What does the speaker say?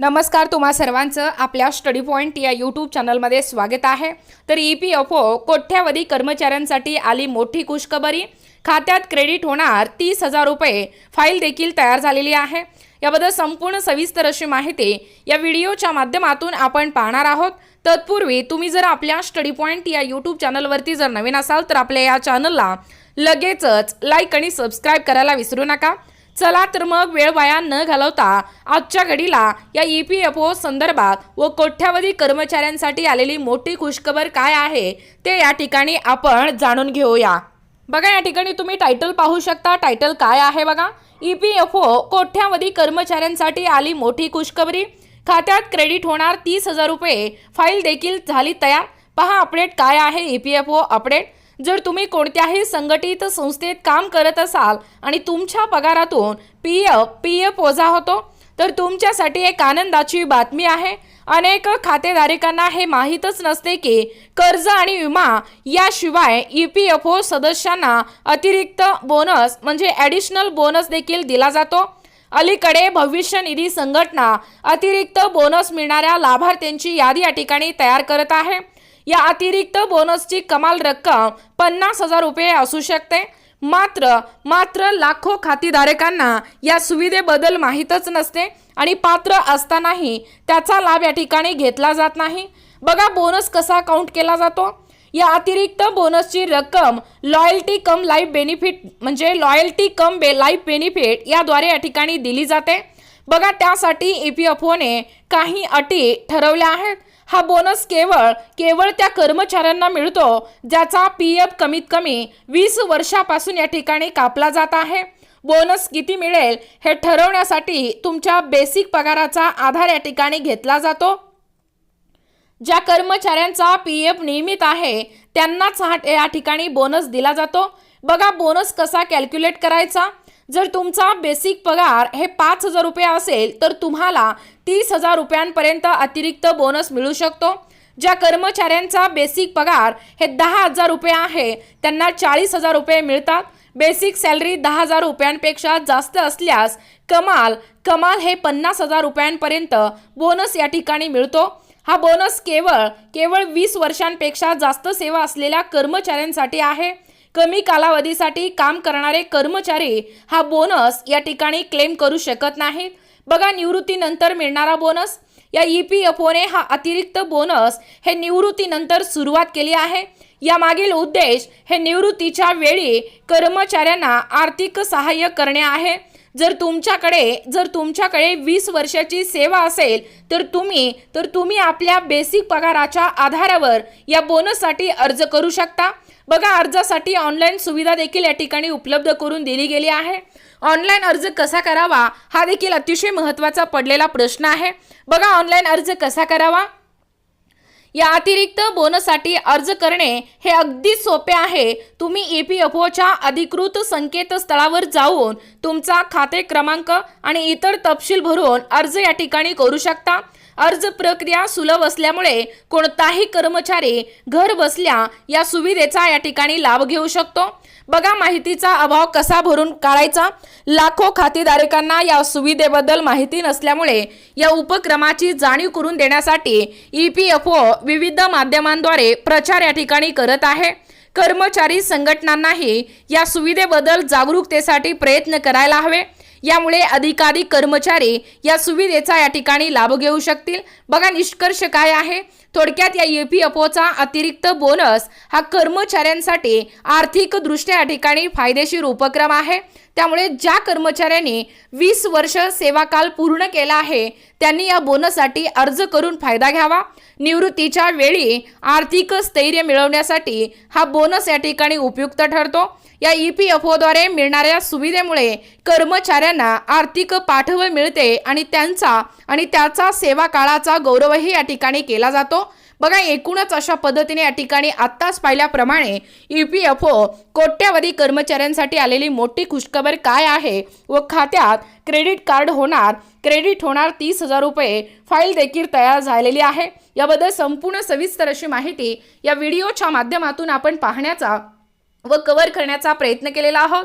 नमस्कार तुम्हा सर्वांचं आपल्या स्टडी पॉईंट या यूट्यूब चॅनलमध्ये स्वागत आहे. तर ई पी एफ ओ कोट्यावधी कर्मचाऱ्यांसाठी आली मोठी खुशखबरी. खात्यात क्रेडिट होणार तीस हजार रुपये. फाईल देखील तयार झालेली आहे. याबद्दल संपूर्ण सविस्तर अशी माहिती या व्हिडिओच्या माध्यमातून आपण पाहणार आहोत. तत्पूर्वी तुम्ही जर आपल्या स्टडी पॉईंट या यूट्यूब चॅनलवरती जर नवीन असाल तर आपल्या या चॅनलला लगेचच लाईक आणि सबस्क्राईब करायला विसरू नका. चला तर मग वेळ वाया न घालवता आजच्या घडीला या ई पी एफ ओ संदर्भात व कोट्यावधी कर्मचाऱ्यांसाठी आलेली मोठी खुशखबर काय आहे ते या ठिकाणी आपण जाणून घेऊया. बघा या ठिकाणी तुम्ही टायटल पाहू शकता. टायटल काय आहे बघा? ई पी एफ ओ कोठ्यावधी कर्मचाऱ्यांसाठी आली मोठी खुशखबरी. खात्यात क्रेडिट होणार तीस हजार रुपये. फाईल देखील झाली तयार. पहा अपडेट काय आहे E P F O update जर तुम्ही कोणत्याही संघटित संस्थेत काम करत असाल आणि तुमच्या पगारातून पी एफ पी एफ वजा होतो तर तुमच्यासाठी एक आनंदाची बातमी आहे. अनेक खातेधारकांना हे माहीतच नसते की कर्ज आणि विमा याशिवाय ई पी एफ ओ सदस्यांना अतिरिक्त बोनस म्हणजे ॲडिशनल बोनस देखील दिला जातो. अलीकडे भविष्य निधी संघटना अतिरिक्त बोनस मिळणाऱ्या लाभार्थ्यांची यादी या ठिकाणी तयार करत आहे. या अतिरिक्त बोनसची कमाल रक्कम पन्नास हजार रुपये असू शकते. मात्र मात्र लाखो खातेधारकांना या सुविधेबद्दल माहीतच नसते आणि पात्र असतानाही त्याचा लाभ या ठिकाणी घेतला जात नाही. बघा बोनस कसा काउंट केला जातो. या अतिरिक्त बोनसची रक्कम लॉयल्टी कम लाईफ बेनिफिट म्हणजे loyalty cum be life benefit याद्वारे या ठिकाणी दिली जाते. बघा त्यासाठी ई पी एफ ओने काही अटी ठरवल्या आहेत. हा बोनस केवळ केवळ त्या कर्मचाऱ्यांना मिळतो ज्याचा पी एफ कमीत कमी वीस वर्षापासून या ठिकाणी कापला जात आहे. बोनस किती मिळेल हे ठरवण्यासाठी तुमच्या बेसिक पगाराचा आधार या ठिकाणी घेतला जातो. ज्या कर्मचाऱ्यांचा पी एफ नियमित आहे त्यांनाच हा या ठिकाणी बोनस दिला जातो. बघा बोनस कसा कॅल्क्युलेट करायचा. जर तुमचा बेसिक पगार हे पाच हजार रुपये असेल तर तुम्हाला तीस हजार रुपयांपर्यंत अतिरिक्त बोनस मिळू शकतो. ज्या कर्मचाऱ्यांचा बेसिक पगार हे दहा हजार रुपये आहे त्यांना चाळीस हजार रुपये मिळतात. बेसिक सॅलरी दहा हजार रुपयांपेक्षा जास्त असल्यास कमाल कमाल हे पन्नास हजार रुपयांपर्यंत बोनस या ठिकाणी मिळतो. हा बोनस केवळ केवळ वीस वर्षांपेक्षा जास्त सेवा असलेल्या कर्मचाऱ्यांसाठी आहे. कमी कालावधीसाठी काम करणारे कर्मचारी हा बोनस या ठिकाणी क्लेम करू शकत नाहीत. बघा निवृत्तीनंतर मिळणारा बोनस या ई पी एफ ओने हा अतिरिक्त बोनस हे निवृत्तीनंतर सुरुवात केली आहे. यामागील उद्देश हे निवृत्तीच्या वेळी कर्मचाऱ्यांना आर्थिक सहाय्य करणे आहे. जर तुमच्याकडे जर तुमच्याकडे वीस वर्षाची सेवा असेल तर तुम्ही तर तुम्ही आपल्या बेसिक पगाराच्या आधारावर या बोनससाठी अर्ज करू शकता. बघा अर्जासाठी ऑनलाईन सुविधा देखील या ठिकाणी उपलब्ध करून दिली गेली आहे. ऑनलाईन अर्ज कसा करावा हा देखील अतिशय महत्त्वाचा पडलेला प्रश्न आहे. बघा ऑनलाईन अर्ज कसा करावा? या अतिरिक्त बोनससाठी अर्ज करणे हे अगदी सोपे आहे. तुम्ही ई पी एफ ओच्या अधिकृत संकेतस्थळावर जाऊन तुमचा खाते क्रमांक आणि इतर तपशील भरून अर्ज या ठिकाणी करू शकता. अर्ज प्रक्रिया सुलभ असल्यामुळे कोणताही कर्मचारी घर बसल्या या सुविधेचा या ठिकाणी लाभ घेऊ शकतो. बघा माहितीचा अभाव कसा भरून काढायचा. लाखो खातेधारकांना या सुविधेबद्दल माहिती नसल्यामुळे या उपक्रमाची जाणीव करून देण्यासाठी ई पी एफ ओ विविध माध्यमांद्वारे प्रचार या ठिकाणी करत आहे. कर्मचारी संघटनांनाही या सुविधेबद्दल जागरूकतेसाठी प्रयत्न करायला हवे. यामुळे अधिकाधिक कर्मचारी या सुविधेचा या ठिकाणी लाभ घेऊ शकतील. बघा निष्कर्ष काय आहे? थोडक्यात या ई पी एफ ओचा अतिरिक्त बोनस हा कर्मचाऱ्यांसाठी आर्थिकदृष्ट्या या ठिकाणी फायदेशीर उपक्रम आहे. त्यामुळे ज्या कर्मचाऱ्यांनी वीस वर्ष सेवाकाल पूर्ण केला आहे त्यांनी या बोनससाठी अर्ज करून फायदा घ्यावा. निवृत्तीच्या वेळी आर्थिक स्थैर्य मिळवण्यासाठी हा बोनस या ठिकाणी उपयुक्त ठरतो. या ई पी एफ ओद्वारे मिळणाऱ्या सुविधेमुळे कर्मचाऱ्यांना आर्थिक पाठबळ मिळते आणि त्यांचा आणि त्याचा सेवा काळाचा गौरवही या ठिकाणी केला जातो. बघा एकूणच अशा पद्धतीने या ठिकाणी आत्ताच पाहिल्याप्रमाणे ई पी एफ ओ कोट्यावधी कर्मचाऱ्यांसाठी आलेली मोठी खुशखबर काय आहे व खात्यात क्रेडिट कार्ड होणार क्रेडिट होणार तीस हजार रुपये फाईल देखील तयार झालेली आहे. याबद्दल संपूर्ण सविस्तर अशी माहिती या व्हिडिओच्या माध्यमातून आपण पाहण्याचा व कव्हर करण्याचा प्रयत्न केलेला आहोत.